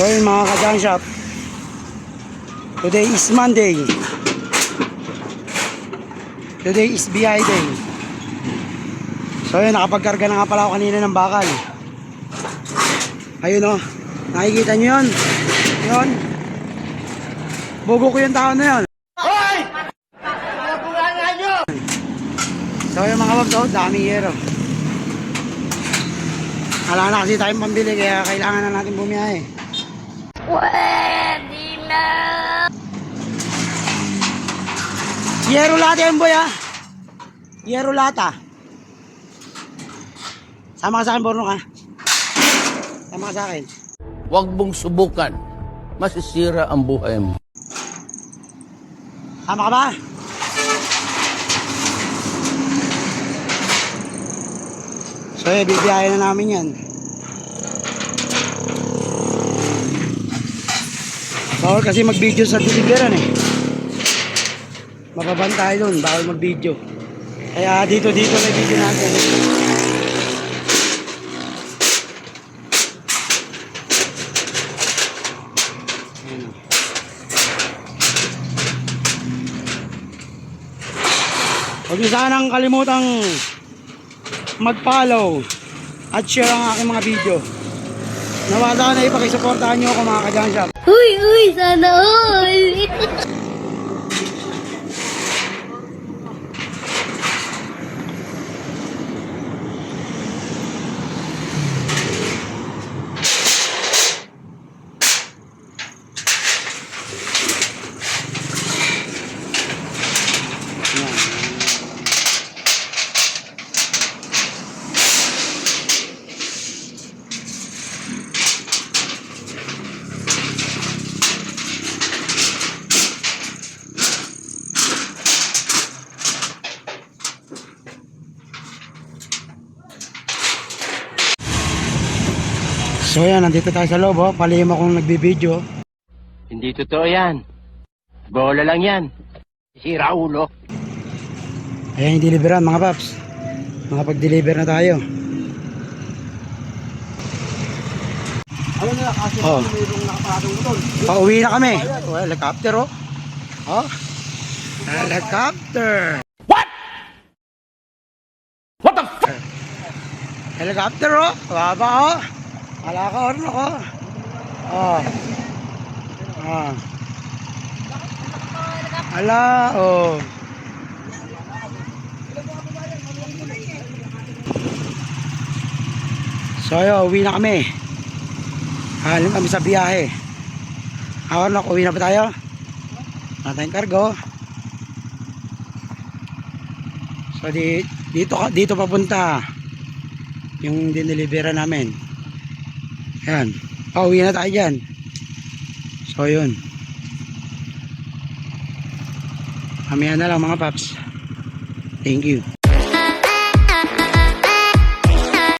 So yun mga ka shop. Today is Monday. Today is BI day. So yun, nakapagkarga na nga pala ako kanina ng bakal. Ayun o. Nakikita nyo yun? Yun. Bugo ko yung tao na yun. So yung mga babs, oh, daming hero. Wala na kasi tayong pambili kaya kailangan na natin bumiyahe. Pwede na. Yero lata yan boy ah. Yero lata. Sama ka sa akin, Borno ka. Sama ka sa akin. Huwag mong subukan. Masisira ang buhay mo. Sama ka ba? So eh, bibiyahe na namin yan. Bawal kasi mag-video sa deliveran eh. Mababan tayo dun, bawal mag-video. Kaya dito dito na video natin. Huwag niyo sanang kalimutang mag-follow at share ang aking mga video. Nawa sana ipakisuportahan niyo ako mga ka shop. Uy, uy, sana all. So yan, nandito tayo sa loob, oh. palihim akong nagbibideo. Hindi totoo yan. Bola lang yan. Sira ulo. Ayan yung deliveran mga paps. Makapag-deliver na tayo. Ano na, kasi Oh. mayroong nakaparadong doon. Pauwi na kami. Oh, helicopter oh. Oh. Helicopter. What? What the fuck? Helicopter oh. Baba oh. Wala ka orno ko. Oh. Ah. Ala oh. So ayo, uwi na kami. Halim kami sa biyahe. Ako na, uwi na ba tayo? Wala tayong kargo. So di, dito, dito papunta yung dinelibera namin. Yan. Pauwi na tayo dyan. So yun. Mamaya na lang mga paps. Thank you.